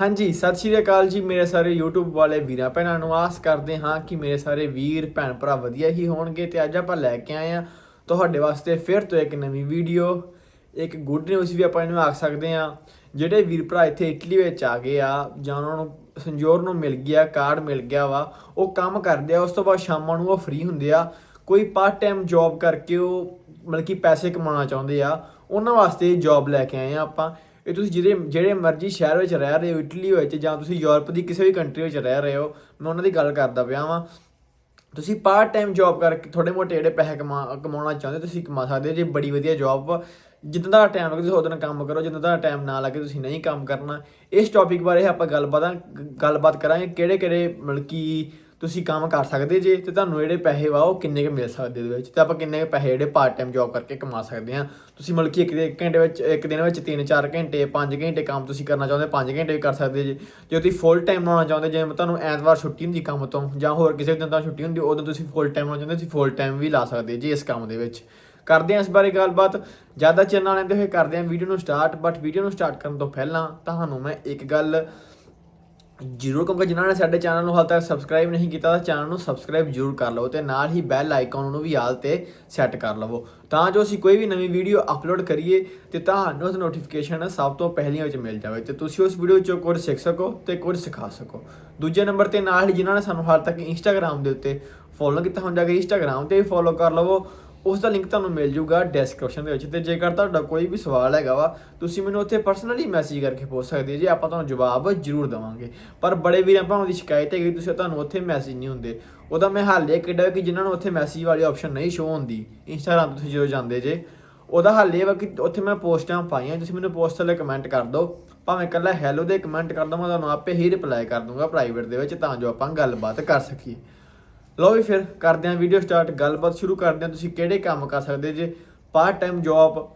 ਹਾਂਜੀ, ਸਤਿ ਸ਼੍ਰੀ ਅਕਾਲ ਜੀ ਮੇਰੇ ਸਾਰੇ YouTube ਵਾਲੇ ਵੀਰਾਂ ਭੈਣਾਂ ਨੂੰ ਆਸ ਕਰਦੇ ਹਾਂ ਕਿ ਮੇਰੇ ਸਾਰੇ ਵੀਰ, ਭੈਣ ਭਰਾ ਵਧੀਆ ਹੀ ਹੋਣਗੇ ਤੇ ਅੱਜ ਆਪਾਂ ਲੈ ਕੇ ਆਏ ਆ ਤੁਹਾਡੇ ਵਾਸਤੇ ਫਿਰ ਤੋਂ ਇੱਕ ਨਵੀਂ ਵੀਡੀਓ ਇੱਕ ਗੁੱਡ ਨਿਊਜ਼ ਵੀ ਆਪਾਂ ਇਹਨੂੰ ਆਖ ਸਕਦੇ ਆ ਜਿਹੜੇ ਵੀਰ ਭਰਾ ਇੱਥੇ ਇਟਲੀ ਵਿੱਚ ਆ ਗਏ ਆ ਜਾਂ ਉਹਨਾਂ ਨੂੰ ਸੰਜੋਰ ਨੂੰ ਮਿਲ ਗਿਆ ਕਾਰਡ ਮਿਲ ਗਿਆ ਵਾ, ਉਹ ਕੰਮ ਕਰਦੇ ਆ, ਉਸ ਤੋਂ ਬਾਅਦ ਸ਼ਾਮਾਂ ਨੂੰ ਉਹ ਫ੍ਰੀ ਹੁੰਦੇ ਆ। ਕੋਈ ਪਾਰਟ ਟਾਈਮ ਜੌਬ ਕਰਕੇ ਉਹ ਮਤਲਬ ਕਿ ਪੈਸੇ ਕਮਾਉਣਾ ਚਾਹੁੰਦੇ ਆ, ਉਹਨਾਂ ਵਾਸਤੇ ਜੌਬ ਲੈ ਕੇ ਆਏ ਆ ਆਪਾਂ। ਇਹ ਤੁਸੀਂ ਜਿਹੜੇ ਜਿਹੜੇ ਮਰਜ਼ੀ ਸ਼ਹਿਰ ਵਿੱਚ ਰਹਿ ਰਹੇ ਹੋ, ਇਟਲੀ ਵਿੱਚ, ਜਾਂ ਤੁਸੀਂ ਯੂਰਪ ਦੀ ਕਿਸੇ ਵੀ ਕੰਟਰੀ ਵਿੱਚ ਰਹਿ ਰਹੇ ਹੋ, ਮੈਂ ਉਹਨਾਂ ਦੀ ਗੱਲ ਕਰਦਾ ਪਿਆ ਵਾਂ। ਤੁਸੀਂ ਪਾਰਟ ਟਾਈਮ ਜੌਬ ਕਰਕੇ ਥੋੜੇ ਮੋਟੇ ਜਿਹੜੇ ਪੈਸੇ ਕਮਾ, ਕਮਾਉਣਾ ਚਾਹੁੰਦੇ ਤੁਸੀਂ ਕਮਾ ਸਕਦੇ ਹੋ, ਜੇ ਬੜੀ ਵਧੀਆ ਜੌਬ ਜਿੱਦਾਂ ਦਾ ਟਾਈਮ ਲੱਗੇ, ਤੁਸੀਂ ਉਹਦੇ ਨਾਲ ਕੰਮ ਕਰੋ, ਜਿੱਦਾਂ ਦਾ ਟਾਈਮ ਨਾ ਲੱਗੇ, ਤੁਸੀਂ ਨਹੀਂ ਕੰਮ ਕਰਨਾ। ਇਸ ਟੌਪਿਕ ਬਾਰੇ ਆਪਾਂ ਗੱਲਬਾਤ ਗੱਲਬਾਤ ਕਰਾਂਗੇ ਕਿਹੜੇ ਕਿਹੜੇ ਮਤਲਬ ਕਿ ਤੁਸੀਂ ਕੰਮ ਕਰ ਸਕਦੇ ਜੇ ਤੇ ਤੁਹਾਨੂੰ ਜਿਹੜੇ ਪੈਸੇ ਵਾ ਉਹ ਕਿੰਨੇ ਕੁ ਮਿਲ ਸਕਦੇ ਉਹਦੇ ਵਿੱਚ ਤੇ ਆਪਾਂ ਕਿੰਨੇ ਕੁ ਪੈਸੇ ਜਿਹੜੇ ਪਾਰਟ ਟਾਈਮ ਜੌਬ ਕਰਕੇ ਕਮਾ ਸਕਦੇ ਆ ਤੁਸੀਂ ਮਤਲਬ ਕਿ ਇੱਕ ਦੇ- ਘੰਟੇ ਵਿੱਚ ਇੱਕ ਦਿਨ ਵਿੱਚ 3-4 ਘੰਟੇ 5 ਘੰਟੇ ਕੰਮ ਤੁਸੀਂ ਕਰਨਾ ਚਾਹੁੰਦੇ 5 ਘੰਟੇ ਵੀ ਕਰ ਸਕਦੇ ਜੇ। ਜੇ ਤੁਸੀਂ ਫੁੱਲ ਟਾਈਮ ਲਾਉਣਾ ਚਾਹੁੰਦੇ, ਜਿਵੇਂ ਤੁਹਾਨੂੰ ਐਤਵਾਰ ਛੁੱਟੀ ਹੁੰਦੀ ਕੰਮ ਤੋਂ, ਜਾਂ ਹੋਰ ਕਿਸੇ ਦਿਨ ਤਾਂ ਛੁੱਟੀ ਹੁੰਦੀ, ਉਦੋਂ ਤੁਸੀਂ ਫੁੱਲ ਟਾਈਮ ਲਾਉਣਾ ਚਾਹੁੰਦੇ, ਤੁਸੀਂ ਫੁੱਲ ਟਾਈਮ ਵੀ ਲਾ ਸਕਦੇ ਜੇ ਇਸ ਕੰਮ ਦੇ ਵਿੱਚ। ਕਰਦੇ ਹਾਂ ਇਸ ਬਾਰੇ ਗੱਲਬਾਤ। ਜ਼ਿਆਦਾ ਚੈਨਲ ਲੈਂਦੇ ਹੋਏ ਕਰਦੇ ਹਾਂ। ਵੀਡੀਓ ਨੂੰ ਸਟਾਰਟ ਬਟ ਵੀਡੀਓ ਨੂੰ ਸਟਾਰਟ ਕਰਨ ਤੋਂ ਪਹਿਲਾਂ ਤੁਹਾਨੂੰ ਮੈਂ ਇੱਕ ਗੱਲ ਜਰੂਰ ਕਹੂੰਗਾ ਜਿਨ੍ਹਾਂ ਨੇ ਸਾਡੇ ਚੈਨਲ ਨੂੰ ਹਾਲ ਤੱਕ ਸਬਸਕ੍ਰਾਈਬ ਨਹੀਂ ਕੀਤਾ, ਤਾਂ ਚੈਨਲ ਨੂੰ ਸਬਸਕ੍ਰਾਈਬ ਜਰੂਰ ਕਰ ਲਵੋ ਤੇ ਨਾਲ ਹੀ ਬੈਲ ਆਈਕਨ ਨੂੰ ਵੀ ਆਲ ਤੇ ਸੈੱਟ ਕਰ ਲਵੋ। ਤਾਂ ਜੋ ਅਸੀਂ ਕੋਈ ਵੀ ਨਵੀਂ ਵੀਡੀਓ ਅਪਲੋਡ ਕਰੀਏ ਤੇ ਤੁਹਾਨੂੰ ਉਸ ਨੋਟੀਫਿਕੇਸ਼ਨ ਸਭ ਤੋਂ ਪਹਿਲੀਆਂ ਵਿੱਚ ਮਿਲ ਜਾਵੇ ਤੇ ਤੁਸੀਂ ਉਸ ਵੀਡੀਓ ਚੋਂ ਕੁਝ ਸਿੱਖ ਸਕੋ ਤੇ ਕੁਝ ਸਿਖਾ ਸਕੋ। ਦੂਜੇ ਨੰਬਰ ਤੇ ਨਾਲ ਹੀ ਜਿਨ੍ਹਾਂ ਨੇ ਸਾਨੂੰ ਹਾਲ ਤੱਕ ਇੰਸਟਾਗ੍ਰam ਦੇ ਉੱਤੇ ਫੋਲੋ ਕੀਤਾ, ਹੁਣ ਜਾ ਕੇ ਇੰਸਟਾਗ੍ਰam ਤੇ ਵੀ ਫੋਲੋ ਕਰ ਲਵੋ। ਉਸ ਦਾ ਲਿੰਕ ਤੁਹਾਨੂੰ ਮਿਲ ਜਾਊਗਾ ਡਿਸਕ੍ਰਿਪਸ਼ਨ ਦੇ ਵਿੱਚ ਤੇ ਜੇਕਰ ਤੁਹਾਡਾ ਕੋਈ ਵੀ ਸਵਾਲ ਹੈਗਾ ਵਾ, ਤੁਸੀਂ ਮੈਨੂੰ ਉੱਥੇ ਪਰਸਨਲੀ ਮੈਸੇਜ ਕਰਕੇ ਪੁੱਛ ਸਕਦੇ ਜੀ, ਆਪਾਂ ਤੁਹਾਨੂੰ ਜਵਾਬ ਜ਼ਰੂਰ ਦੇਵਾਂਗੇ। ਪਰ ਬੜੇ ਵੀਰਾਂ ਭਾਵਾਂ ਦੀ ਸ਼ਿਕਾਇਤ ਹੈਗੀ, ਤੁਸੀਂ ਤੁਹਾਨੂੰ ਉੱਥੇ ਮੈਸੇਜ ਨਹੀਂ ਹੁੰਦੇ। ਉਹਦਾ ਮੈਂ ਹੱਲ ਇਹ ਕੱਢਿਆ ਕਿ ਜਿਨ੍ਹਾਂ ਨੂੰ ਉੱਥੇ ਮੈਸੇਜ ਵਾਲੀ ਆਪਸ਼ਨ ਨਹੀਂ ਸ਼ੋ ਹੁੰਦੀ ਇੰਸਟਾਗ੍ਰਾਮ ਤੁਸੀਂ ਜਦੋਂ ਜਾਂਦੇ ਜੇ, ਉਹਦਾ ਹੱਲ ਇਹ ਵਾ ਕਿ ਉੱਥੇ ਮੈਂ ਪੋਸਟਾਂ ਪਾਈਆਂ, ਤੁਸੀਂ ਮੈਨੂੰ ਪੋਸਟ ਲਈ ਕਮੈਂਟ ਕਰ ਦਿਓ। ਭਾਵੇਂ ਇਕੱਲਾ ਹੈਲੋ ਦੇ ਕਮੈਂਟ ਕਰ ਦਵਾਂ, ਤੁਹਾਨੂੰ ਆਪੇ ਹੀ ਰਿਪਲਾਈ ਕਰ ਦੂੰਗਾ ਪ੍ਰਾਈਵੇਟ ਦੇ ਵਿੱਚ, ਤਾਂ ਜੋ ਆਪਾਂ ਗੱਲਬਾਤ ਕਰ ਸਕੀਏ। ਲਓ ਵੀ ਫਿਰ ਕਰਦੇ ਹਾਂ ਵੀਡੀਓ ਸਟਾਰਟ ਗੱਲਬਾਤ ਸ਼ੁਰੂ ਕਰਦੇ ਹਾਂ, ਤੁਸੀਂ ਕਿਹੜੇ ਕੰਮ ਕਰ ਸਕਦੇ ਜੇ? ਪਾਰਟ ਟਾਈਮ ਜੌਬ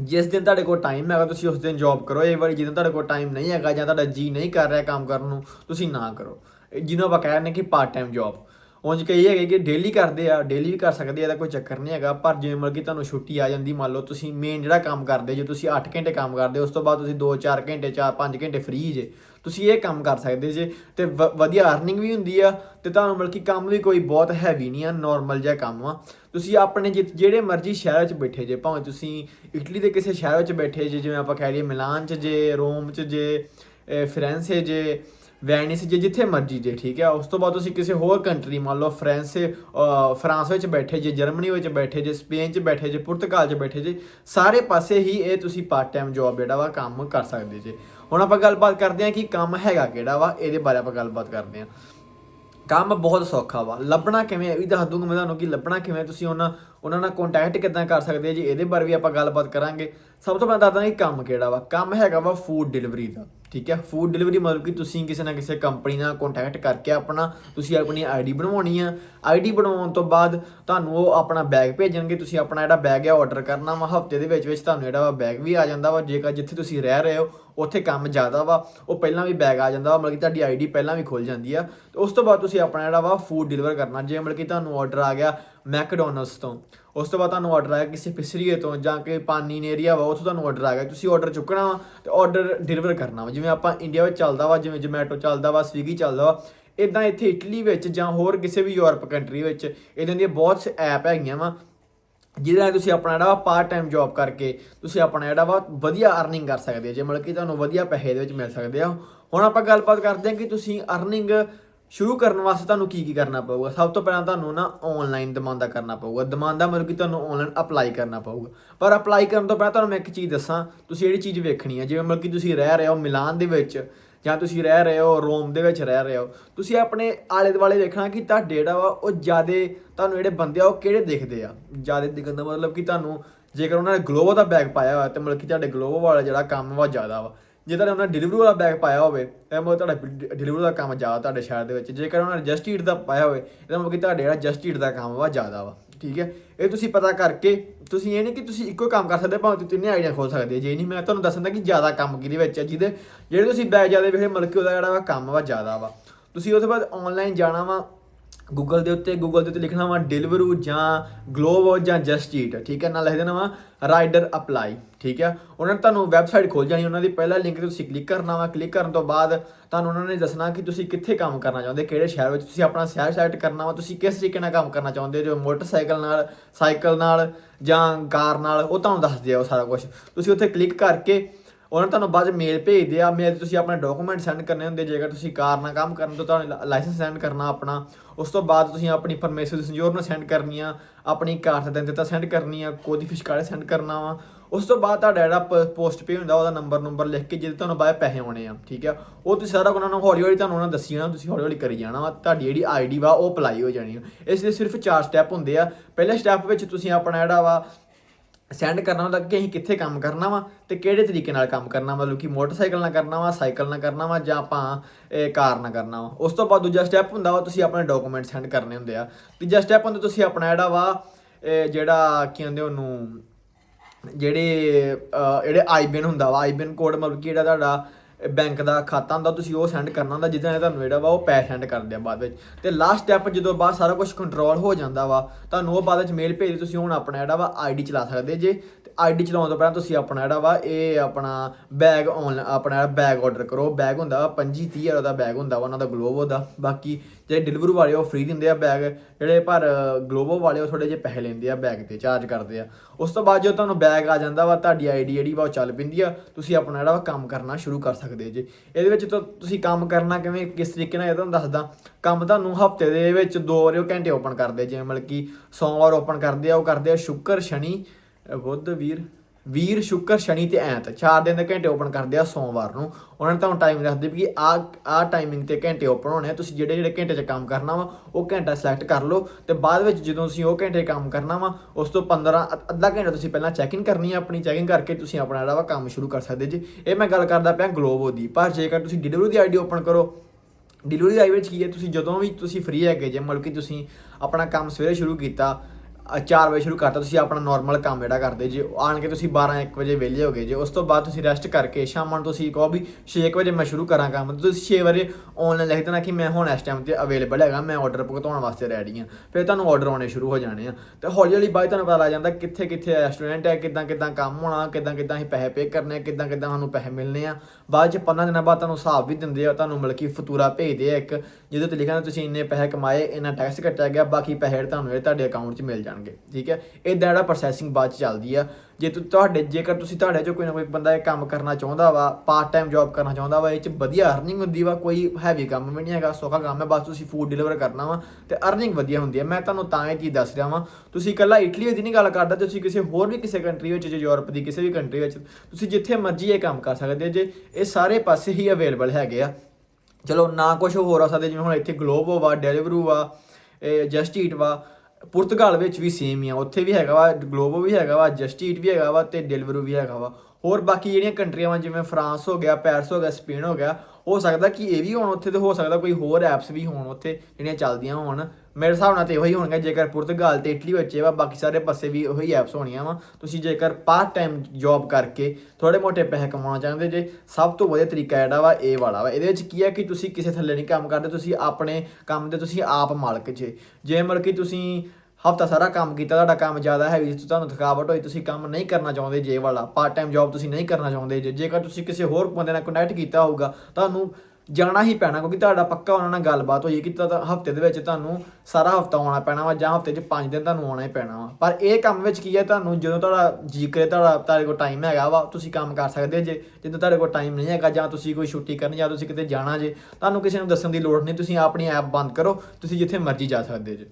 ਜਿਸ ਦਿਨ ਤੁਹਾਡੇ ਕੋਲ ਟਾਈਮ ਹੈਗਾ, ਤੁਸੀਂ ਉਸ ਦਿਨ ਜੌਬ ਕਰੋ। ਇਹ ਵਾਰੀ ਜਦੋਂ ਤੁਹਾਡੇ ਕੋਲ ਟਾਈਮ ਨਹੀਂ ਹੈਗਾ ਜਾਂ ਤੁਹਾਡਾ ਜੀ ਨਹੀਂ ਕਰ ਰਿਹਾ ਕੰਮ ਕਰਨ ਨੂੰ, ਤੁਸੀਂ ਨਾ ਕਰੋ। ਜਿਹਨੂੰ ਆਪਾਂ ਕਹਿ ਕਹਿੰਦੇ ਕਿ ਪਾਰਟ ਟਾਈਮ ਜੌਬ ਉਂਝ ਕਈ ਹੈਗੇ ਕਿ ਡੇਲੀ ਕਰਦੇ ਆ ਡੇਲੀ ਵੀ ਕਰ ਸਕਦੇ ਆ, ਇਹਦਾ ਕੋਈ ਚੱਕਰ ਨਹੀਂ ਹੈਗਾ। ਪਰ ਜਿਵੇਂ ਮਤਲਬ ਕਿ ਤੁਹਾਨੂੰ ਛੁੱਟੀ ਆ ਜਾਂਦੀ, ਮੰਨ ਲਓ ਤੁਸੀਂ ਮੇਨ ਜਿਹੜਾ ਕੰਮ ਕਰਦੇ, ਜੇ ਤੁਸੀਂ 8 ਘੰਟੇ ਕੰਮ ਕਰਦੇ, ਉਸ ਤੋਂ ਬਾਅਦ ਤੁਸੀਂ 2-4 ਘੰਟੇ 4-5 ਘੰਟੇ ਫ੍ਰੀ ਜੇ, ਤੁਸੀਂ ਇਹ ਕੰਮ ਕਰ ਸਕਦੇ ਜੇ। ਤੇ ਵਧੀਆ ਅਰਨਿੰਗ ਵੀ ਹੁੰਦੀ ਆ, ਤੇ ਤੁਹਾਨੂੰ ਮਤਲਬ ਕਿ ਕੰਮ ਵੀ ਕੋਈ ਬਹੁਤ ਹੈਵੀ ਨਹੀਂ ਆ ਨਾਰਮਲ ਜਿਹਾ ਕੰਮ ਆ। ਤੁਸੀਂ ਆਪਣੇ ਜਿ- ਜਿਹੜੇ ਮਰਜ਼ੀ ਸ਼ਹਿਰ ਵਿੱਚ ਬੈਠੇ ਜੇ, ਭਾਵੇਂ ਤੁਸੀਂ ਇਟਲੀ ਦੇ ਕਿਸੇ ਸ਼ਹਿਰ ਵਿੱਚ ਬੈਠੇ ਜੇ, ਜਿਵੇਂ ਆਪਾਂ ਕਹਿ ਲਈਏ ਮਿਲਾਨ 'ਚ ਜੇ, ਰੋਮ 'ਚ ਜੇ, ਅਹ, ਫਿਰੈਂਸੇ ਜੇ ਵੈਨਿਸ ਜੇ ਜਿੱਥੇ ਮਰਜ਼ੀ ਜੇ, ਠੀਕ ਹੈ? ਉਸ ਤੋਂ ਬਾਅਦ ਤੁਸੀਂ ਕਿਸੇ ਹੋਰ ਕੰਟਰੀ ਮੰਨ ਲਓ ਫਰਾਂਸ ਫਰਾਂਸ ਵਿੱਚ ਬੈਠੇ ਜੇ, ਜਰਮਨੀ ਵਿੱਚ ਬੈਠੇ ਜੇ, ਸਪੇਨ 'ਚ ਬੈਠੇ ਜੇ, ਪੁਰਤਗਾਲ 'ਚ ਬੈਠੇ ਜੇ, ਸਾਰੇ ਪਾਸੇ ਹੀ ਇਹ ਤੁਸੀਂ ਪਾਰਟ ਟਾਈਮ ਜੌਬ ਜਿਹੜਾ ਵਾ ਕੰਮ ਕਰ ਸਕਦੇ ਜੇ। ਹੁਣ ਆਪਾਂ ਗੱਲਬਾਤ ਕਰਦੇ ਹਾਂ ਕਿ ਕੰਮ ਹੈਗਾ ਕਿਹੜਾ ਵਾ, ਇਹਦੇ ਬਾਰੇ ਆਪਾਂ ਗੱਲਬਾਤ ਕਰਦੇ ਹਾਂ। ਕੰਮ ਬਹੁਤ ਸੌਖਾ ਵਾ। ਲੱਭਣਾ ਕਿਵੇਂ? ਇਹ ਵੀ ਦੱਸ ਦੂੰਗਾ ਮੈਂ ਤੁਹਾਨੂੰ ਕਿ ਲੱਭਣਾ ਕਿਵੇਂ ਤੁਸੀਂ ਉਹਨਾਂ ਉਹਨਾਂ ਨਾਲ ਕੰਟੈਕਟ ਕਿੱਦਾਂ ਕਰ ਸਕਦੇ ਜੀ, ਇਹਦੇ ਬਾਰੇ ਵੀ ਆਪਾਂ ਗੱਲਬਾਤ ਕਰਾਂਗੇ। ਸਭ ਤੋਂ ਪਹਿਲਾਂ ਦੱਸਦਾ ਕਿ ਕੰਮ ਕਿਹੜਾ ਵਾ। ਕੰਮ ਹੈਗਾ ਵਾ ਫੂਡ ਡਿਲੀਵਰੀ ਦਾ, ਠੀਕ ਹੈ? ਫੂਡ ਡਿਲੀਵਰੀ ਮਤਲਬ ਕਿ ਤੁਸੀਂ ਕਿਸੇ ਨਾ ਕਿਸੇ ਕੰਪਨੀ ਨਾਲ ਕੰਟੈਕਟ ਕਰਕੇ ਆਪਣਾ, ਤੁਸੀਂ ਆਪਣੀ ਆਈਡੀ ਬਣਵਾਉਣੀ ਆ। ਆਈਡੀ ਬਣਵਾਉਣ ਤੋਂ ਬਾਅਦ ਤੁਹਾਨੂੰ ਉਹ ਆਪਣਾ ਬੈਗ ਭੇਜਣਗੇ, ਤੁਸੀਂ ਆਪਣਾ ਜਿਹੜਾ ਬੈਗ ਹੈ ਆਰਡਰ ਕਰਨਾ ਵਾ, ਹਫ਼ਤੇ ਦੇ ਵਿੱਚ ਵਿੱਚ ਤੁਹਾਨੂੰ ਜਿਹੜਾ ਵਾ ਬੈਗ ਵੀ ਆ ਜਾਂਦਾ ਵਾ। ਜੇਕਰ ਜਿੱਥੇ ਤੁਸੀਂ ਰਹਿ ਰਹੇ ਹੋ, ਉੱਥੇ ਕੰਮ ਜ਼ਿਆਦਾ ਵਾ, ਉਹ ਪਹਿਲਾਂ ਵੀ ਬੈਗ ਆ ਜਾਂਦਾ ਵਾ, ਮਤਲਬ ਕਿ ਤੁਹਾਡੀ ਆਈਡੀ ਪਹਿਲਾਂ ਵੀ ਖੁੱਲ ਜਾਂਦੀ ਆ। ਤੇ ਉਸ ਤੋਂ ਬਾਅਦ ਤੁਸੀਂ ਆਪਣਾ ਜਿਹੜਾ ਵਾ ਫੂਡ ਡਿਲੀਵਰ ਕਰਨਾ ਜੇ ਮਤਲਬ ਕਿ ਤੁਹਾਨੂੰ ਆਰਡਰ ਆ ਗਿਆ ਮੈਕਡੋਨਲਡਸ ਤੋਂ। ਉਸ ਤੋਂ ਬਾਅਦ ਤੁਹਾਨੂੰ ਆਰਡਰ ਆਇਆ ਕਿਸੇ ਪਿਸਰੀਏ ਤੋਂ ਜਾਂ ਕਿ ਪਾਨੀ ਏਰੀਆ ਵਾ, ਉੱਥੋਂ ਤੁਹਾਨੂੰ ਆਰਡਰ ਆ ਗਿਆ ਤੁਸੀਂ ਆਰਡਰ ਚੁੱਕਣਾ ਵਾ ਤੇ ਆਰਡਰ ਡਿਲੀਵਰ ਕਰਨਾ ਵਾ। ਜਿਵੇਂ ਆਪਾਂ ਇੰਡੀਆ ਵਿੱਚ ਚੱਲਦਾ ਵਾ, ਜਿਵੇਂ ਜੋਮੈਟੋ ਚੱਲਦਾ ਵਾ ਸਵੀਗੀ ਚੱਲਦਾ ਵਾ ਇਦਾਂ ਇੱਥੇ ਇਟਲੀ ਵਿੱਚ ਜਾਂ ਹੋਰ ਕਿਸੇ ਵੀ ਯੂਰਪ ਕੰਟਰੀ ਵਿੱਚ ਇਦਾਂ ਦੀਆਂ ਬਹੁਤ ਐਪ ਹੈਗੀਆਂ ਵਾ, ਜਿਹਦੇ ਨਾਲ ਤੁਸੀਂ ਆਪਣਾ ਜਿਹੜਾ ਪਾਰਟ ਟਾਈਮ ਜੌਬ ਕਰਕੇ ਤੁਸੀਂ ਆਪਣਾ ਜਿਹੜਾ ਵਾ ਵਧੀਆ ਅਰਨਿੰਗ ਕਰ ਸਕਦੇ ਹੋ ਜੇ ਮਤਲਬ ਕਿ ਤੁਹਾਨੂੰ ਵਧੀਆ ਪੈਸੇ ਦੇ ਵਿੱਚ ਮਿਲ ਸਕਦੇ ਆ। ਹੁਣ ਆਪਾਂ ਗੱਲਬਾਤ ਕਰਦੇ ਹਾਂ ਕਿ ਤੁਸੀਂ ਅਰਨਿੰਗ ਸ਼ੁਰੂ ਕਰਨ ਵਾਸਤੇ ਤੁਹਾਨੂੰ ਕੀ ਕੀ ਕਰਨਾ ਪਊਗਾ? ਸਭ ਤੋਂ ਪਹਿਲਾਂ ਤੁਹਾਨੂੰ ਨਾ ਆਨਲਾਈਨ ਦਮਾਂਦਾ ਕਰਨਾ ਪਊਗਾ। ਦਮਾਂਦਾ ਮਤਲਬ ਕਿ ਤੁਹਾਨੂੰ ਆਨਲਾਈਨ ਅਪਲਾਈ ਕਰਨਾ ਪਊਗਾ। ਪਰ ਅਪਲਾਈ ਕਰਨ ਤੋਂ ਪਹਿਲਾਂ ਤੁਹਾਨੂੰ ਮੈਂ ਇੱਕ ਚੀਜ਼ ਦੱਸਾਂ। ਤੁਸੀਂ ਜਿਹੜੀ ਚੀਜ਼ ਵੇਖਣੀ ਹੈ ਜਿਵੇਂ ਮਤਲਬ ਕਿ ਤੁਸੀਂ ਰਹਿ ਰਹੇ ਹੋ ਮਿਲਾਨ ਦੇ ਵਿੱਚ ਜਾਂ ਤੁਸੀਂ ਰਹਿ ਰਹੇ ਹੋ ਰੋਮ ਦੇ ਵਿੱਚ ਰਹਿ ਰਹੇ ਹੋ, ਤੁਸੀਂ ਆਪਣੇ ਆਲੇ ਦੁਆਲੇ ਦੇਖਣਾ ਕਿ ਤੁਹਾਡੇ ਜਿਹੜਾ ਵਾ ਉਹ ਜਿਆਦੇ ਤੁਹਾਨੂੰ ਜਿਹੜੇ ਬੰਦੇ ਆ ਉਹ ਕਿਹੜੇ ਦਿਖਦੇ ਆ? ਜਿਆਦੇ ਦਿਖਣ ਦਾ ਮਤਲਬ ਕਿ ਤੁਹਾਨੂੰ ਜੇਕਰ ਉਹਨਾਂ ਨੇ ਗਲੋਬੋ ਦਾ ਬੈਗ ਪਾਇਆ ਹੋਇਆ ਤੇ ਮਤਲਬ ਕਿ ਤੁਹਾਡੇ ਗਲੋਬੋ ਵਾਲਾ ਜਿਹੜਾ ਕੰਮ ਵਾ ਜ਼ਿਆਦਾ ਵਾ। ਜੇ ਤੁਹਾਡੇ ਉਹਨਾਂ ਡਿਲੀਵਰੀ ਵਾਲਾ ਬੈਗ ਪਾਇਆ ਹੋਵੇ, ਤਾਂ ਮਤਲਬ ਤੁਹਾਡਾ ਡਿਲੀਵਰੀ ਦਾ ਕੰਮ ਜ਼ਿਆਦਾ ਤੁਹਾਡੇ ਸ਼ਹਿਰ ਦੇ ਵਿੱਚ। ਜੇਕਰ ਉਹਨਾਂ ਨੇ ਜਸਟ ਈਟ ਦਾ ਪਾਇਆ ਹੋਵੇ, ਇਹਦਾ ਮਤਲਬ ਕਿ ਤੁਹਾਡੇ ਜਿਹੜਾ ਜਸਟ ਈਟ ਦਾ ਕੰਮ ਵਾ, ਜ਼ਿਆਦਾ ਵਾ। ਠੀਕ ਹੈ? ਇਹ ਤੁਸੀਂ ਪਤਾ ਕਰਕੇ, ਤੁਸੀਂ ਇਹ ਨਹੀਂ ਕਿ ਤੁਸੀਂ ਇੱਕੋ ਕੰਮ ਕਰ ਸਕਦੇ, ਭਾਵੇਂ ਤੁਸੀਂ ਤਿੰਨੇ ਆਈਡੀਆ ਖੋਲ ਸਕਦੇ ਜੇ ਨਹੀਂ, ਮੈਂ ਤੁਹਾਨੂੰ ਦੱਸਦਾ ਕਿ ਜ਼ਿਆਦਾ ਕੰਮ ਕਿਹਦੇ ਵਿੱਚ ਹੈ ਜਿਹਦੇ ਜਿਹੜੇ ਤੁਸੀਂ ਬੈਗ ਜ਼ਿਆਦਾ ਵੇਖੇ, ਮਤਲਬ ਕਿ ਉਹਦਾ ਜਿਹੜਾ ਵਾ ਕੰਮ ਵਾ, ਜ਼ਿਆਦਾ ਵਾ। ਤੁਸੀਂ ਉਸ ਤੋਂ ਬਾਅਦ ਆਨਲਾਈਨ ਜਾਣਾ ਵਾ ਗੂਗਲ ਦੇ ਉੱਤੇ ਗੂਗਲ ਦੇ ਉੱਤੇ ਲਿਖਣਾ ਵਾ ਡਿਲੀਵਰੂ ਜਾਂ ਗਲੋਬੋ ਜਾਂ ਜਸਟ ਈਟ ਠੀਕ ਹੈ? ਨਾਲ ਲਿਖ ਦੇਣਾ ਵਾ ਰਾਈਡਰ ਅਪਲਾਈ ਠੀਕ ਹੈ? ਉਹਨਾਂ ਨੇ ਤੁਹਾਨੂੰ ਵੈਬਸਾਈਟ ਖੋਲ ਜਾਣੀ, ਉਹਨਾਂ ਦੀ ਪਹਿਲਾ ਲਿੰਕ ਤੇ ਤੁਸੀਂ ਕਲਿੱਕ ਕਰਨਾ ਵਾ ਕਲਿੱਕ ਕਰਨ ਤੋਂ ਬਾਅਦ ਤੁਹਾਨੂੰ ਉਹਨਾਂ ਨੇ ਦੱਸਣਾ ਕਿ ਤੁਸੀਂ ਕਿੱਥੇ ਕੰਮ ਕਰਨਾ ਚਾਹੁੰਦੇ, ਕਿਹੜੇ ਸ਼ਹਿਰ ਵਿੱਚ ਤੁਸੀਂ ਆਪਣਾ ਸ਼ਹਿਰ ਸਿਲੈਕਟ ਕਰਨਾ ਵਾ, ਤੁਸੀਂ ਕਿਸ ਤਰੀਕੇ ਨਾਲ ਕੰਮ ਕਰਨਾ ਚਾਹੁੰਦੇ ਹੋ ਜੋ ਮੋਟਰਸਾਈਕਲ ਨਾਲ, ਸਾਈਕਲ ਨਾਲ ਜਾਂ ਕਾਰ ਨਾਲ, ਉਹ ਤੁਹਾਨੂੰ ਦੱਸ ਆ ਉਹ ਸਾਰਾ ਕੁਝ ਤੁਸੀਂ ਉੱਥੇ ਕਲਿੱਕ ਕਰਕੇ ਉਹਨਾਂ ਤੁਹਾਨੂੰ ਬਾਅਦ ਮੇਲ ਭੇਜਦੇ ਆ ਮੇਲ ਤੇ ਤੁਸੀਂ ਆਪਣੇ ਡਾਕੂਮੈਂਟ ਸੈਂਡ ਕਰਨੇ ਹੁੰਦੇ। ਜੇਕਰ ਤੁਸੀਂ ਕਾਰ ਨਾਲ ਕੰਮ ਕਰਨ ਤੋਂ ਤੁਹਾਨੂੰ ਲਾਇਸੈਂਸ ਸੈਂਡ ਕਰਨਾ ਆਪਣਾ, ਉਸ ਤੋਂ ਬਾਅਦ ਤੁਸੀਂ ਆਪਣੀ ਪਰਮਿਸ਼ਨ ਸੰਜੋਰ ਨੂੰ ਸੈਂਡ ਕਰਨੀ ਆ ਆਪਣੀ ਕਾਰ ਦਾ ਦਿਨ ਦਿੱਤਾ ਸੈਂਡ ਕਰਨੀ ਆ ਕੋਦੀ ਫਿਸ਼ ਕਾਰਡ ਸੈਂਡ ਕਰਨਾ ਵਾ। ਉਸ ਤੋਂ ਬਾਅਦ ਤੁਹਾਡਾ ਜਿਹੜਾ ਪੋਸਟ ਪੇ ਹੁੰਦਾ, ਉਹਦਾ ਨੰਬਰ ਨੰਬਰ ਲਿਖ ਕੇ ਜਿਹਦੇ ਤੁਹਾਨੂੰ ਬਾਅਦ ਪੈਸੇ ਆਉਣੇ ਆ, ਠੀਕ ਆ? ਉਹ ਤੁਸੀਂ ਸਾਰਾ ਉਹਨਾਂ ਨੂੰ ਹੌਲੀ ਹੌਲੀ ਤੁਹਾਨੂੰ ਉਹਨਾਂ ਦੱਸੀ ਜਾਣਾ, ਤੁਸੀਂ ਹੌਲੀ ਹੌਲੀ ਕਰੀ ਜਾਣਾ ਵਾ। ਤੁਹਾਡੀ ਜਿਹੜੀ ਆਈਡੀ ਵਾ, ਉਹ ਅਪਲਾਈ ਹੋ ਜਾਣੀ ਆ। ਇਸ ਲਈ ਸਿਰਫ ਚਾਰ ਸਟੈਪ ਹੁੰਦੇ ਆ। ਪਹਿਲੇ ਸਟੈਪ ਵਿੱਚ ਤੁਸੀਂ ਆਪਣਾ ਜਿਹੜਾ ਵਾ ਸੈਂਡ ਕਰਨਾ ਹੁੰਦਾ ਕਿ ਅਸੀਂ ਕਿੱਥੇ ਕੰਮ ਕਰਨਾ ਵਾ ਤੇ ਕਿਹੜੇ ਤਰੀਕੇ ਨਾਲ ਕੰਮ ਕਰਨਾ ਮਤਲਬ ਕਿ ਮੋਟਰਸਾਈਕਲ ਨਾਲ ਕਰਨਾ ਵਾ ਸਾਈਕਲ ਨਾਲ ਕਰਨਾ ਵਾ ਜਾਂ ਆਪਾਂ ਇਹ ਕਾਰ ਨਾਲ ਕਰਨਾ ਵਾ? ਉਸ ਤੋਂ ਬਾਅਦ ਦੂਜਾ ਸਟੈਪ ਹੁੰਦਾ ਵਾ ਤੁਸੀਂ ਆਪਣੇ ਡਾਕੂਮੈਂਟ ਸੈਂਡ ਕਰਨੇ ਹੁੰਦੇ ਆ। ਤੀਜਾ ਸਟੈਪ ਹੁੰਦਾ ਤੁਸੀਂ ਆਪਣਾ ਜਿਹੜਾ ਵਾ ਜਿਹੜਾ ਕੀ ਕਹਿੰਦੇ ਉਹਨੂੰ ਜਿਹੜੇ ਅਹ, ਜਿਹੜੇ ਆਈਬੀਐਨ ਹੁੰਦਾ ਵਾ ਆਈਬੀਐਨ ਕੋਡ ਮਤਲਬ ਕਿ ਜਿਹੜਾ ਤੁਹਾਡਾ ਬੈਂਕ ਦਾ ਖਾਤਾ ਹੁੰਦਾ, ਤੁਸੀਂ ਉਹ ਸੈਂਡ ਕਰਨਾ ਹੁੰਦਾ, ਜਿਹਦੇ ਨਾਲ ਤੁਹਾਨੂੰ ਜਿਹੜਾ ਵਾ ਉਹ ਪੈਸੇ ਸੈਂਡ ਕਰਦੇ ਆ ਬਾਅਦ ਵਿੱਚ। ਤੇ ਲਾਸਟ ਸਟੈਪ ਜਦੋਂ ਬਾਅਦ ਸਾਰਾ ਕੁਝ ਕੰਟਰੋਲ ਹੋ ਜਾਂਦਾ ਵਾ, ਤੁਹਾਨੂੰ ਉਹ ਬਾਅਦ ਵਿੱਚ ਮੇਲ ਭੇਜ ਤੁਸੀਂ ਹੁਣ ਆਪਣਾ ਜਿਹੜਾ ਵਾ ਆਈਡੀ ਚਲਾ ਸਕਦੇ ਜੇ। ਤੇ ਆਈਡੀ ਚਲਾਉਣ ਤੋਂ ਪਹਿਲਾਂ ਤੁਸੀਂ ਆਪਣਾ ਜਿਹੜਾ ਵਾ, ਇਹ ਆਪਣਾ ਬੈਗ ਆਨਲਾਈਨ ਆਪਣਾ ਬੈਗ ਆਰਡਰ ਕਰੋ। ਬੈਗ ਹੁੰਦਾ ਵਾ 25 30 ਹਜ਼ਾਰ ਦਾ ਬੈਗ ਹੁੰਦਾ ਵਾ, ਉਹਨਾਂ ਦਾ ਗਲੋਬੋ ਉਹਦਾ ਬਾਕੀ ਜਿਹੜੇ ਡਿਲੀਵਰੀ ਵਾਲੇ ਉਹ ਫ੍ਰੀ ਦਿੰਦੇ ਆ ਬੈਗ ਜਿਹੜੇ ਪਰ ਗਲੋਬੋ ਵਾਲੇ ਉਹ ਥੋੜੇ ਜਿਹੇ ਪੈਸੇ ਲੈਂਦੇ ਆ ਬੈਗ ਤੇ ਚਾਰਜ ਕਰਦੇ ਆ। ਉਸ ਤੋਂ ਬਾਅਦ ਜਦੋਂ ਤੁਹਾਨੂੰ ਬੈਗ ਆ ਜਾਂਦਾ ਵਾ, ਤੁਹਾਡੀ ਆਈਡੀ ਜਿਹੜੀ ਵਾ, ਉਹ ਚੱਲ ਪੈਂਦੀ ਆ। ਤੁਸੀਂ ਆਪਣਾ ਜਿਹੜਾ ਵਾ ਕੰਮ ਕਰਨਾ ਸ਼ੁਰੂ ਕਰ ਸਕਦੇ ਜੇ। ਇਹਦੇ ਵਿੱਚ ਤੁਸੀਂ ਕੰਮ ਕਰਨਾ ਕਿਵੇਂ, ਕਿਸ ਤਰੀਕੇ ਨਾਲ, ਇਹ ਤੁਹਾਨੂੰ ਦੱਸਦਾ। ਕੰਮ ਤੁਹਾਨੂੰ ਹਫ਼ਤੇ ਦੇ ਵਿੱਚ ਦੋ ਵਾਰੀ ਉਹ ਘੰਟੇ ਓਪਨ ਕਰਦੇ, ਜਿਵੇਂ ਮਤਲਬ ਕਿ ਸੋਮਵਾਰ ਓਪਨ ਕਰਦੇ ਆ, ਉਹ ਕਰਦੇ ਆ ਸ਼ੁੱਕਰ, ਸ਼ਨੀ ਬੁੱਧ, ਵੀਰ। ਵੀਰ ਸ਼ੁੱਕਰ ਸ਼ਨੀ ਤੇ ਐਤ। ਚਾਰ ਦਿਨ ਦੇ ਘੰਟੇ ਓਪਨ ਕਰਦੇ ਆ ਸੋਮਵਾਰ ਨੂੰ। ਉਹਨਾਂ ਨੇ ਤੁਹਾਨੂੰ ਟਾਈਮ ਦੱਸਦੇ ਵੀ ਆ ਆ ਟਾਈਮਿੰਗ ਤੇ ਘੰਟੇ ਓਪਨ ਹੋਣੇ ਆ। ਤੁਸੀਂ ਜਿਹੜੇ ਜਿਹੜੇ ਘੰਟੇ 'ਚ ਕੰਮ ਕਰਨਾ ਵਾ, ਉਹ ਘੰਟਾ ਸਿਲੈਕਟ ਕਰ ਲਓ। ਤੇ ਬਾਅਦ ਵਿੱਚ ਜਦੋਂ ਤੁਸੀਂ ਉਹ ਘੰਟੇ ਕੰਮ ਕਰਨਾ ਵਾ, ਉਸ ਤੋਂ 15 ਅੱਧਾ ਘੰਟਾ ਤੁਸੀਂ ਪਹਿਲਾਂ ਚੈਕਿੰਗ ਕਰਨੀ ਆ ਆਪਣੀ। ਚੈਕਿੰਗ ਕਰਕੇ ਤੁਸੀਂ ਆਪਣਾ ਜਿਹੜਾ ਵਾ ਕੰਮ ਸ਼ੁਰੂ ਕਰ ਸਕਦੇ ਜੀ। ਇਹ ਮੈਂ ਗੱਲ ਕਰਦਾ ਪਿਆ ਗਲੋਬੋ ਦੀ। ਪਰ ਜੇਕਰ ਤੁਸੀਂ ਡਿਲੀਵਰੀ ਦੀ ਆਈਡੀ ਓਪਨ ਕਰੋ ਡਿਲੀਵਰੀ ਆਈ ਵਿੱਚ ਕੀ ਹੈ? ਤੁਸੀਂ ਜਦੋਂ ਵੀ ਤੁਸੀਂ ਫ੍ਰੀ ਹੈਗੇ ਜੇ, ਮਤਲਬ ਕਿ ਤੁਸੀਂ ਆਪਣਾ ਕੰਮ ਸਵੇਰੇ ਸ਼ੁਰੂ ਕੀਤਾ 4 ਵਜੇ ਸ਼ੁਰੂ ਕਰਤਾ, ਤੁਸੀਂ ਆਪਣਾ ਨਾਰਮਲ ਕੰਮ ਜਿਹੜਾ ਕਰਦੇ, ਜੇ ਆਣ ਕੇ ਤੁਸੀਂ 12 1 ਵਜੇ ਵਿਹਲੇ ਹੋ ਗਏ, ਜੇ ਉਸ ਤੋਂ ਬਾਅਦ ਤੁਸੀਂ ਰੈਸਟ ਕਰਕੇ ਸ਼ਾਮ ਨੂੰ ਤੁਸੀਂ ਕਹੋ ਵੀ 6 ਵਜੇ ਮੈਂ ਸ਼ੁਰੂ ਕਰਾਂ ਕੰਮ ਤੁਸੀਂ 6 ਵਜੇ ਆਨਲਾਈਨ ਲਿਖ ਦੇਣਾ ਕਿ ਮੈਂ ਹੁਣ ਇਸ ਟਾਈਮ ਤੇ ਅਵੇਲੇਬਲ ਹੈਗਾ, ਮੈਂ ਆਰਡਰ ਭੁਗਤਾਉਣ ਵਾਸਤੇ ਰੈਡੀ ਹਾਂ। ਫਿਰ ਤੁਹਾਨੂੰ ਆਰਡਰ ਆਉਣੇ ਸ਼ੁਰੂ ਹੋ ਜਾਣੇ ਆ। ਤੇ ਹੌਲੀ ਹੌਲੀ ਬਾਅਦ ਤੁਹਾਨੂੰ ਪਤਾ ਲੱਗ ਜਾਂਦਾ ਕਿੱਥੇ ਕਿੱਥੇ ਰੈਸਟੋਰੈਂਟ ਹੈ ਕਿੱਦਾਂ ਕਿੱਦਾਂ ਕੰਮ ਹੋਣਾ ਕਿੱਦਾਂ ਕਿੱਦਾਂ ਅਸੀਂ ਪੈਸੇ ਪੇ ਕਰਨੇ ਆ ਕਿੱਦਾਂ ਕਿੱਦਾਂ ਸਾਨੂੰ ਪੈਸੇ ਮਿਲਨੇ ਆ। ਬਾਅਦ ਚ 15 ਦਿਨਾਂ ਬਾਅਦ ਤੁਹਾਨੂੰ ਹਿਸਾਬ ਵੀ ਦਿੰਦੇ ਆ, ਤੁਹਾਨੂੰ ਮਤਲਬ ਕਿ ਫਤੂਰਾ ਭੇਜਦੇ ਆ ਇੱਕ, ਜਿਹਦੇ ਤੇ ਲਿਖਿਆ ਤੁਸੀਂ ਇੰਨੇ ਪੈਸੇ ਕਮਾਏ, ਇੰਨਾ ਟੈਕਸ ਕੱਟਿਆ ਗਿਆ, ਬਾਕੀ ਪੈਸੇ ਤੁਹਾਨੂੰ ਇਹ ਤੁਹਾਡੇ ਅਕਾਊਂਟ 'ਚ ਮਿਲ ਜਾਣ। ਜਾਣਗੇ, ਠੀਕ ਹੈ? ਇਦਾਂ ਜਿਹੜਾ ਪ੍ਰੋਸੈਸਿੰਗ ਬਾਅਦ ਚ ਚੱਲਦੀ ਆ, ਜੇ ਤੁਹਾਡੇ, ਜੇਕਰ ਤੁਸੀਂ ਤੁਹਾਡੇ ਚੋਂ ਕੋਈ ਨਾ ਕੋਈ ਬੰਦਾ ਇਹ ਕੰਮ ਕਰਨਾ ਚਾਹੁੰਦਾ ਵਾ ਪਾਰਟ ਟਾਈਮ ਜੌਬ ਕਰਨਾ ਚਾਹੁੰਦਾ ਵਾ, ਇਹ ਚ ਵਧੀਆ ਅਰਨਿੰਗ ਹੁੰਦੀ ਵਾ, ਕੋਈ ਹੈਵੀ ਕੰਮ ਵੀ ਨਹੀਂ ਹੈਗਾ, ਸੌਖਾ ਕੰਮ ਹੈ, ਬਸ ਤੁਸੀਂ ਫੂਡ ਡਿਲੀਵਰ ਕਰਨਾ ਵਾ, ਤੇ ਅਰਨਿੰਗ ਵਧੀਆ ਹੁੰਦੀ ਹੈ ਮੈਂ ਤੁਹਾਨੂੰ ਤਾਂ ਇਹ ਚੀਜ਼ ਦੱਸ ਰਿਹਾ ਵਾਂ, ਤੁਸੀਂ ਇਕੱਲਾ ਇਟਲੀ ਦੀ ਨਹੀਂ ਗੱਲ ਕਰਦਾ, ਤੁਸੀਂ ਕਿਸੇ ਹੋਰ ਵੀ ਕਿਸੇ ਕੰਟਰੀ ਵਿੱਚ, ਜੇ ਯੂਰਪ ਦੀ ਕਿਸੇ ਵੀ ਕੰਟਰੀ ਵਿੱਚ, ਤੁਸੀਂ ਜਿੱਥੇ ਮਰਜ਼ੀ ਇਹ ਕੰਮ ਕਰ ਸਕਦੇ ਜੇ, ਇਹ ਸਾਰੇ ਪਾਸੇ ਹੀ ਅਵੇਲੇਬਲ ਹੈਗੇ ਆ। ਚਲੋ, ਨਾ ਕੁਝ ਹੋਰ ਆ ਸਕਦੇ, ਜਿਵੇਂ ਹੁਣ ਇੱਥੇ ਗਲੋਬੋ ਵਾ ਡੈਲੀਵਰੂ ਵਾ, ਇਹ ਜਸਟ ਈਟ ਵਾ ਪੁਰਤਗਾਲ ਵਿੱਚ ਵੀ ਸੇਮ ਹੀ ਆ, ਉੱਥੇ ਵੀ ਹੈਗਾ ਵਾ ਗਲੋਬੋ ਵੀ ਹੈਗਾ ਵਾ ਜਸਟ ਈਟ ਵੀ ਹੈਗਾ ਵਾ ਤੇ ਡੈਲੀਵਰੂ ਵੀ ਹੈਗਾ ਵਾ। ਹੋਰ ਬਾਕੀ ਜਿਹੜੀਆਂ ਕੰਟਰੀਆਂ ਵਾ, ਜਿਵੇਂ ਫਰਾਂਸ ਹੋ ਗਿਆ, ਪੈਰਿਸ ਹੋ ਗਿਆ, ਸਪੇਨ ਹੋ ਗਿਆ, ਹੋ ਸਕਦਾ ਕਿ ਇਹ ਵੀ ਹੋਣ ਉੱਥੇ ਤੇ ਹੋ ਸਕਦਾ ਕੋਈ ਹੋਰ ਐਪਸ ਵੀ ਹੋਣ ਉੱਥੇ ਜਿਹੜੀਆਂ ਚੱਲਦੀਆਂ ਹੋਣ। ਮੇਰੇ ਹਿਸਾਬ ਨਾਲ ਤੇ ਇਹੋ ਹੀ ਹੋਣਗੇ ਜੇਕਰ ਪੁਰਤਗਾਲ ਤੇ ਇਟਲੀ ਵਿੱਚ ਵਾ, ਬਾਕੀ ਸਾਰੇ ਪਾਸੇ ਵੀ ਉਹੀ ਐਪਸ ਹੋਣੀਆਂ ਵਾ। ਤੁਸੀਂ ਜੇਕਰ ਪਾਰਟ ਟਾਈਮ ਜੌਬ ਕਰਕੇ ਥੋੜੇ ਮੋਟੇ ਪੈਸੇ ਕਮਾਉਣਾ ਚਾਹੁੰਦੇ ਜੇ, ਸਭ ਤੋਂ ਵਧੀਆ ਤਰੀਕਾ ਜਿਹੜਾ ਵਾ, ਇਹ ਵਾਲਾ ਵਾ। ਇਹਦੇ ਵਿੱਚ ਕੀ ਹੈ ਕਿ ਤੁਸੀਂ ਕਿਸੇ ਥੱਲੇ ਨਹੀਂ ਕੰਮ ਕਰਦੇ, ਤੁਸੀਂ ਆਪਣੇ ਕੰਮ ਦੇ ਤੁਸੀਂ ਆਪ ਮਾਲਕ ਜੇ। ਜੇ ਮਤਲਬ ਕਿ ਤੁਸੀਂ ਹਫਤਾ ਸਾਰਾ ਕੰਮ ਕੀਤਾ, ਤੁਹਾਡਾ ਕੰਮ ਜ਼ਿਆਦਾ ਹੈਵੀ ਤੁਹਾਨੂੰ ਥਕਾਵਟ ਹੋਈ, ਤੁਸੀਂ ਕੰਮ ਨਹੀਂ ਕਰਨਾ ਚਾਹੁੰਦੇ ਜੇ ਵਾਲਾ ਪਾਰਟ ਟਾਈਮ ਜੌਬ ਤੁਸੀਂ ਨਹੀਂ ਕਰਨਾ ਚਾਹੁੰਦੇ ਜੇ, ਜੇਕਰ ਤੁਸੀਂ ਕਿਸੇ ਹੋਰ ਬੰਦੇ ਨਾਲ ਕੰਟੈਕਟ ਕੀਤਾ ਹੋਊਗਾ, ਤੁਹਾਨੂੰ ਜਾਣਾ ਹੀ ਪੈਣਾ, ਕਿਉਂਕਿ ਤੁਹਾਡਾ ਪੱਕਾ ਉਹਨਾਂ ਨਾਲ ਗੱਲਬਾਤ ਹੋਈ ਕਿ ਤਾਂ ਹਫ਼ਤੇ ਦੇ ਵਿੱਚ ਤੁਹਾਨੂੰ ਸਾਰਾ ਹਫਤਾ ਆਉਣਾ ਪੈਣਾ ਵਾ, ਜਾਂ ਹਫ਼ਤੇ 'ਚ 5 ਦਿਨ ਤੁਹਾਨੂੰ ਆਉਣਾ ਹੀ ਪੈਣਾ ਵਾ। ਪਰ ਇਹ ਕੰਮ ਵਿੱਚ ਕੀ ਹੈ, ਤੁਹਾਨੂੰ ਜਦੋਂ ਤੁਹਾਡਾ ਜੀ ਕਰੇ, ਤੁਹਾਡਾ, ਤੁਹਾਡੇ ਕੋਲ ਟਾਈਮ ਹੈਗਾ ਵਾ, ਤੁਸੀਂ ਕੰਮ ਕਰ ਸਕਦੇ ਜੇ, ਜਦੋਂ ਤੁਹਾਡੇ ਕੋਲ ਟਾਈਮ ਨਹੀਂ ਹੈਗਾ, ਜਾਂ ਤੁਸੀਂ ਕੋਈ ਛੁੱਟੀ ਕਰਨੀ ਜਾਂ ਤੁਸੀਂ ਕਿਤੇ ਜਾਣਾ ਜੇ, ਤੁਹਾਨੂੰ ਕਿਸੇ ਨੂੰ ਦੱਸਣ ਦੀ ਲੋੜ ਨਹੀਂ, ਤੁਸੀਂ ਆਪਣੀ ਐਪ ਬੰਦ ਕਰੋ, ਤੁਸੀਂ ਜਿੱਥੇ ਮਰਜ਼ੀ ਜਾ ਸਕਦੇ ਜੇ।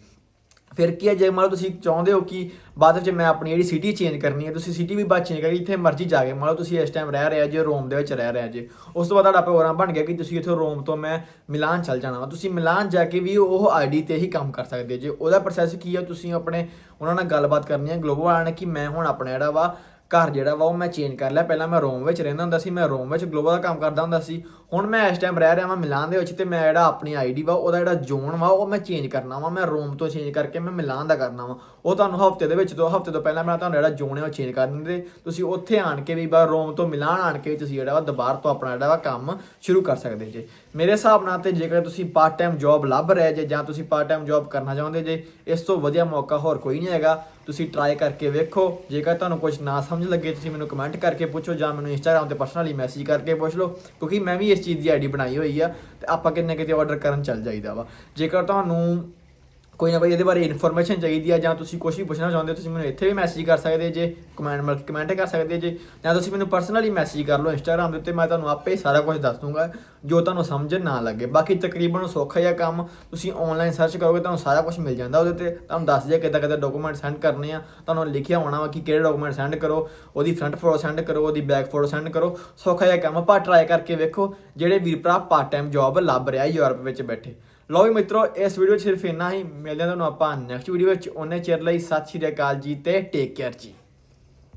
ਫਿਰ ਕੀ ਹੈ, ਜੇ ਮੰਨ ਲਓ ਤੁਸੀਂ ਚਾਹੁੰਦੇ ਹੋ ਕਿ ਬਾਅਦ ਵਿੱਚ ਮੈਂ ਆਪਣੀ ਜਿਹੜੀ ਸਿਟੀ ਚੇਂਜ ਕਰਨੀ ਹੈ, ਤੁਸੀਂ ਸਿਟੀ ਵੀ ਬਾਅਦ ਚੇਂਜ ਕਰੀ ਜਿੱਥੇ ਮਰਜ਼ੀ ਜਾ ਕੇ, ਮੰਨ ਲਓ ਤੁਸੀਂ ਇਸ ਟਾਈਮ ਰਹਿ ਰਹੇ ਜੇ, ਰੋਮ ਦੇ ਵਿੱਚ ਰਹਿ ਰਹੇ ਜੇ, ਉਸ ਤੋਂ ਬਾਅਦ ਤੁਹਾਡਾ ਪ੍ਰੋਗਰਾਮ ਬਣ ਗਿਆ ਕਿ ਤੁਸੀਂ ਇੱਥੋਂ ਰੋਮ ਤੋਂ ਮੈਂ ਮਿਲਾਨ ਚੱਲ ਜਾਣਾ ਵਾ, ਤੁਸੀਂ ਮਿਲਾਨ ਜਾ ਕੇ ਵੀ ਉਹ ਆਈਡੀ ਤੇ ਹੀ ਕੰਮ ਕਰ ਸਕਦੇ ਜੇ, ਉਹਦਾ ਪ੍ਰੋਸੈਸ ਕੀ ਹੈ ਤੁਸੀਂ ਆਪਣੇ ਉਹਨਾਂ ਨਾਲ ਗੱਲਬਾਤ ਕਰਨੀ ਹੈ ਗਲੋਬਲ ਵਾਲਿਆਂ ਨੇ ਕਿ ਮੈਂ ਹੁਣ ਆਪਣਾ ਜਿਹੜਾ ਵਾ ਘਰ ਜਿਹੜਾ ਵਾ ਉਹ ਮੈਂ ਚੇਂਜ ਕਰ ਲਿਆ। ਪਹਿਲਾਂ ਮੈਂ ਰੋਮ ਵਿੱਚ ਰਹਿੰਦਾ ਹੁੰਦਾ ਸੀ, ਮੈਂ ਰੋਮ ਵਿੱਚ ਗਲੋਬਲ ਦਾ ਕੰਮ ਕਰਦਾ ਹੁੰਦਾ ਸੀ। ਹੁਣ ਮੈਂ ਇਸ ਟਾਈਮ ਰਹਿ ਰਿਹਾ ਵਾਂ ਮਿਲਾਨ ਦੇ ਵਿੱਚ ਤੇ ਮੈਂ ਜਿਹੜਾ ਆਪਣੀ ਆਈਡੀ ਵਾ, ਉਹਦਾ ਜਿਹੜਾ ਜ਼ੋਨ ਵਾ, ਉਹ ਮੈਂ ਚੇਂਜ ਕਰਨਾ ਵਾ। ਮੈਂ ਰੋਮ ਤੋਂ ਚੇਂਜ ਕਰਕੇ ਮੈਂ ਮਿਲਾਨ ਦਾ ਕਰਨਾ ਵਾ। ਉਹ ਤੁਹਾਨੂੰ ਹਫ਼ਤੇ ਦੇ ਵਿੱਚ ਦੋ, ਹਫ਼ਤੇ ਤੋਂ ਪਹਿਲਾਂ ਮੈਂ ਤੁਹਾਨੂੰ ਜਿਹੜਾ ਜ਼ੋਨ ਹੈ ਉਹ ਚੇਂਜ ਕਰ ਦਿੰਦੇ। ਤੁਸੀਂ ਉੱਥੇ ਆਣ ਕੇ ਵੀ ਬਾ ਰੋਮ ਤੋਂ ਮਿਲਾਨ ਆਣ ਕੇ ਵੀ ਤੁਸੀਂ ਜਿਹੜਾ ਵਾ ਦੁਬਾਰਾ ਤੋਂ ਆਪਣਾ ਜਿਹੜਾ ਵਾ ਕੰਮ ਸ਼ੁਰੂ ਕਰ ਸਕਦੇ ਜੇ। ਮੇਰੇ ਹਿਸਾਬ ਨਾਲ ਤੇ ਜੇਕਰ ਤੁਸੀਂ ਪਾਰਟ ਟਾਈਮ ਜੌਬ ਲੱਭ ਰਹੇ ਜੇ ਜਾਂ ਤੁਸੀਂ ਪਾਰਟ ਟਾਈਮ ਜੌਬ ਕਰਨਾ ਚਾਹੁੰਦੇ ਜੇ, ਇਸ ਤੋਂ ਵਧੀਆ ਮੌਕਾ ਹੋਰ ਕੋਈ ਨਹੀਂ ਹੈਗਾ। ਤੁਸੀਂ ਟਰਾਈ ਕਰਕੇ ਵੇਖੋ। ਜੇਕਰ ਤੁਹਾਨੂੰ ਕੁਝ ਨਾ ਸਮਝ ਲੱਗੇ, ਤੁਸੀਂ ਮੈਨੂੰ ਕਮੈਂਟ ਕਰਕੇ ਪੁੱਛੋ ਜਾਂ ਮੈਨੂੰ ਇੰਸਟਾਗ੍ਰam ਤੇ ਪਰਸਨਲੀ ਮੈਸੇਜ ਕਰਕੇ ਪੁੱਛ ਲਓ, ਕਿਉਂਕਿ ਮੈਂ ਵੀ ਇਸ ਚੀਜ਼ ਦੀ ਆਈਡੀ ਬਣਾਈ ਹੋਈ ਆ ਤੇ ਆਪਾਂ ਕਿੰਨੇ ਕਿਤੇ ਆਰਡਰ ਕਰਨ ਚੱਲ ਜਾਈਦਾ ਵਾ। ਜੇਕਰ ਤੁਹਾਨੂੰ ਕੋਈ ਨਾ ਕੋਈ ਇਹਦੇ ਬਾਰੇ ਇਨਫੋਰਮੇਸ਼ਨ ਚਾਹੀਦੀ ਆ, ਜਾਂ ਤੁਸੀਂ ਕੁਝ ਵੀ ਪੁੱਛਣਾ ਚਾਹੁੰਦੇ ਹੋ, ਤੁਸੀਂ ਮੈਨੂੰ ਇੱਥੇ ਵੀ ਮੈਸੇਜ ਕਰ ਸਕਦੇ ਜੇ ਕਮੈਂਟ ਮਤਲਬ ਕਮੈਂਟ ਕਰ ਸਕਦੇ ਜੇ, ਜਾਂ ਤੁਸੀਂ ਮੈਨੂੰ ਪਰਸਨਲੀ ਮੈਸੇਜ ਕਰ ਲਓ ਇੰਸਟਾਗ੍ਰam ਦੇ ਉੱਤੇ, ਮੈਂ ਤੁਹਾਨੂੰ ਆਪੇ ਸਾਰਾ ਕੁਝ ਦੱਸ ਦੂੰਗਾ, ਜੋ ਤੁਹਾਨੂੰ ਸਮਝ ਨਾ ਲੱਗੇ। ਬਾਕੀ ਤਕਰੀਬਨ ਸੌਖਾ ਜਿਹਾ ਕੰਮ, ਤੁਸੀਂ ਆਨਲਾਈਨ ਸਰਚ ਕਰੋਗੇ, ਤੁਹਾਨੂੰ ਸਾਰਾ ਕੁਝ ਮਿਲ ਜਾਂਦਾ ਉਹਦੇ ਤੇ ਤੁਹਾਨੂੰ ਦੱਸ ਦਿਆ ਕਿੱਦਾਂ ਕਿੱਦਾਂ ਡਾਕੂਮੈਂਟ ਸੈਂਡ ਕਰਨੇ ਆ, ਤੁਹਾਨੂੰ ਲਿਖਿਆ ਹੋਣਾ ਵਾ ਕਿ ਕਿਹੜੇ ਡਾਕੂਮੈਂਟ ਸੈਂਡ ਕਰੋ, ਉਹਦੀ ਫਰੰਟ ਫੋਟੋ ਸੈਂਡ ਕਰੋ, ਉਹਦੀ ਬੈਕ ਫੋਟੋ ਸੈਂਡ ਕਰੋ। ਸੌਖਾ ਜਿਹਾ ਕੰਮ, ਆਪਾਂ ਟਰਾਈ ਕਰਕੇ ਵੇਖੋ, ਜਿਹੜੇ ਵੀਰ ਭਰਾ ਪਾਰਟ ਟਾਈਮ ਜੌਬ ਲੱਭ ਰਿਹਾ ਯੂਰਪ ਵਿੱਚ ਬੈਠੇ। ਲਓ ਵੀ ਮਿੱਤਰੋ, ਇਸ ਵੀਡੀਓ 'ਚ ਸਿਰਫ ਇੰਨਾ ਹੀ। ਮਿਲਦੇ ਹਾਂ ਤੁਹਾਨੂੰ ਆਪਾਂ ਨੈਕਸਟ ਵੀਡੀਓ ਵਿੱਚ। ਉਹਨੇ ਚਿਰ ਲਈ ਸਤਿ ਸ਼੍ਰੀ ਅਕਾਲ ਜੀ ਤੇ ਟੇਕ ਕੇਅਰ ਜੀ।